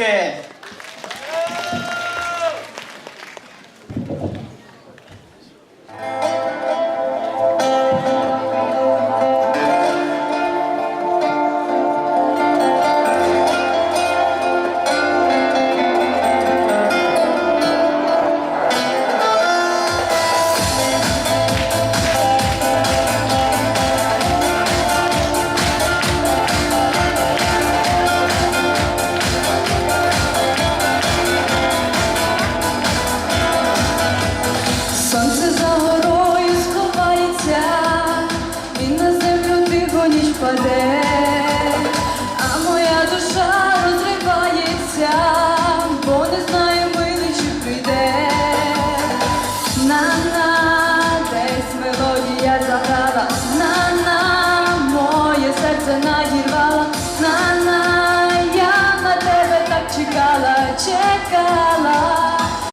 Mexican. За горою сховається, і на землю тихо ніч паде, а моя душа розривається, бо не знає милий, прийде. На-на, десь